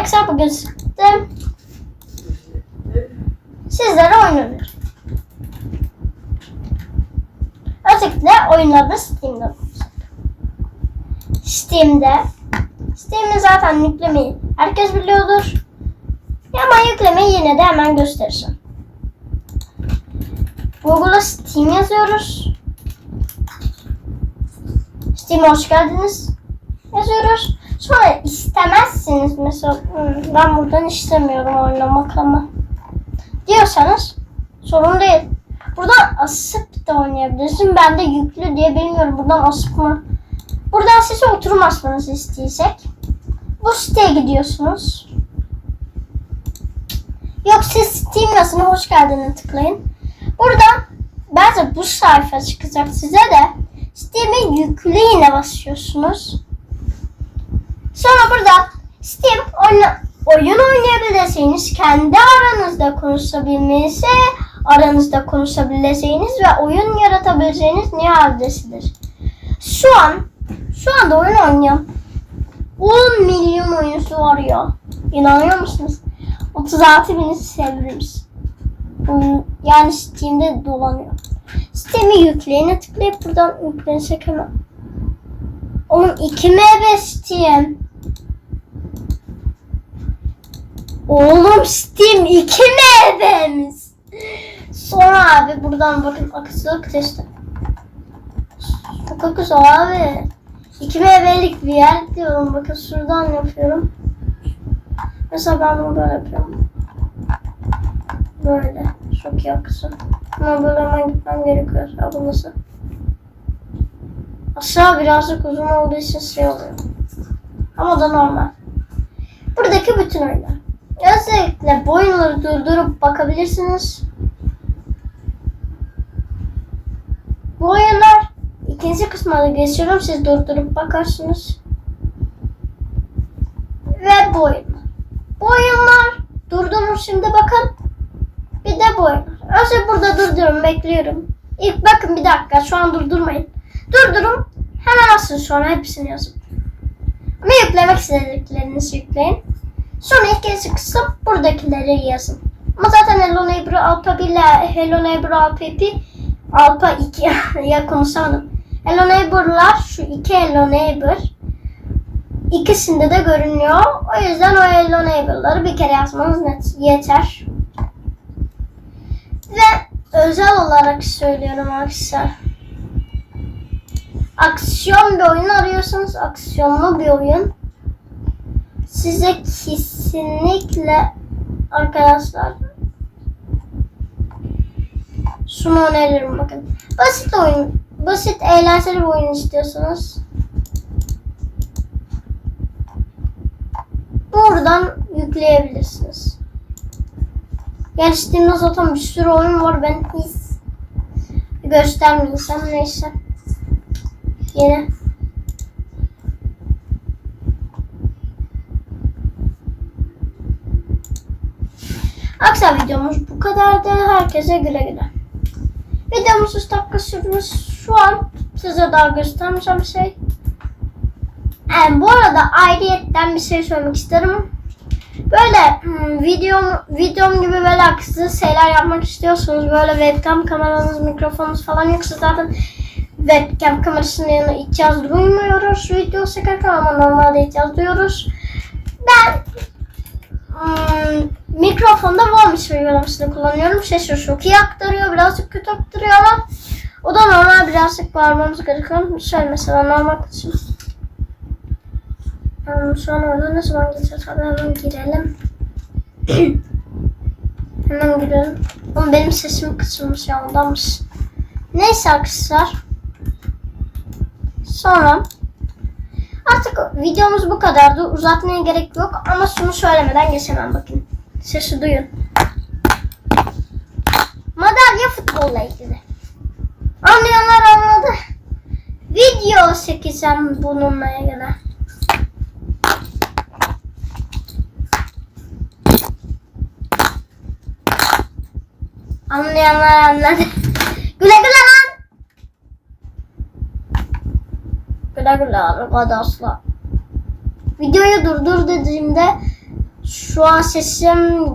Arkadaşlar bugün sıktım. Sizlere öneririm. Özellikle oyunlarda Steam'de. Steam'de Steam'i zaten yüklemeyi herkes biliyordur. Ama yüklemeyi yine de hemen göstereceğim. Google'a Steam yazıyoruz. Steam'e hoş geldiniz yazıyoruz. Sonra istemezsiniz mesela "Hmm, ben buradan istemiyorum oynamak ama diyorsanız sorun değil. Buradan asıp da oynayabilirsin. Ben de yüklü diye bilmiyorum. Buradan asıp mı? Buradan size oturum asmanızı isteyecek. Bu siteye gidiyorsunuz. Yok siz Steam yazına hoş geldin tıklayın. Buradan bence bu sayfa çıkacak size de Steam'e yükleyine basıyorsunuz. Sonra burada Steam oyna, oyun oynayabilirsiniz. Kendi aranızda konuşabilmesi, aranızda konuşabileceğiniz ve oyun yaratabileceğiniz niye adresidir. Şu an, şu anda oyun oynayan 10 milyon oyuncusu var ya. İnanıyor musunuz? 36 bin sevrimiz. Yani Steam'de dolanıyor. Steam'i yükleyene tıklayıp buradan yüklenecek hemen. Oğlum 2 MB Steam. Oğlum Steam 2 MB'miz. Sonra abi buradan bakın akıcılık testi. Çok akıcı abi. 2 MB'lik bir yer diyorum. Bakın şuradan yapıyorum. Mesela ben bunu böyle yapıyorum. Böyle. Çok iyi akıcı. Ama böyle hemen gitmem gerekiyor. Abi nasıl? Aşağı birazcık uzun olduğu için şey oluyor. Ama da normal. Buradaki bütün oyunlar. Özellikle bu oyunları durdurup bakabilirsiniz. Bu oyunlar ikinci kısma da geçiyorum. Siz durdurup bakarsınız. Ve bu oyunlar. Bu şimdi bakın. Bir de bu oyunlar. Önce burada durdurun bekliyorum. İlk bakın bir dakika şu an durdurmayın. Durdurun. Hemen asın sonra hepsini yazın. Ama yüklemek istediklerinizi yükleyin. Sonra ikinci kısım buradakileri yazın. Ama zaten Hello Neighbor Alpha 1 ile Hello Neighbor Alpha 2 Alpha 2 ya konuşamadım. Hello Neighbor'lar şu iki Hello Neighbor ikisinde de görünüyor. O yüzden o Hello Neighbor'ları bir kere yazmanız net yeter. Ve özel olarak söylüyorum arkadaşlar. Aksiyon bir oyun arıyorsanız aksiyonlu bir oyun. Size kesinlikle arkadaşlar şunu öneririm bakın. Basit oyun, basit eğlenceli bir oyun istiyorsanız buradan yükleyebilirsiniz. Yani Steam'de zaten bir sürü oyun var. Ben hiç göstermeyeceğim. Neyse. Yine. Aksa videomuz bu kadardı. Herkese güle güle. Videomuz 3 dakika sürdü. Şu an size daha göstermeyeceğim şey. Yani bu arada ayrıyetten bir şey söylemek isterim. Böyle hmm, videom, videom gibi böyle akıcı şeyler yapmak istiyorsanız böyle webcam kameranız, mikrofonunuz falan yoksa zaten webcam kamerasının yanına ihtiyaç duymuyoruz video çekerken ama normalde ihtiyaç duyuyoruz. Ben hmm, mikrofonda Vomiş uygulamasını kullanıyorum. Sesi çok iyi aktarıyor. Birazcık kötü aktarıyor ama o da normal birazcık bağırmamız gerekiyor. Şöyle mesela normal kısım. Şu an orada ne zaman gideceğiz? Hadi hemen girelim. hemen girelim. Ama benim sesim kısılmış ya ondanmış. Neyse arkadaşlar. Sonra artık videomuz bu kadardı. Uzatmaya gerek yok ama şunu söylemeden geçemem bakın. Sesi duyun. Madalya futbolla ilgili. Anlayanlar anladı. Video çekeceğim bununla ilgili. Anlayanlar anladı. güle güle lan. Güle güle arkadaşlar. Videoyu durdur dediğimde Şu an sesim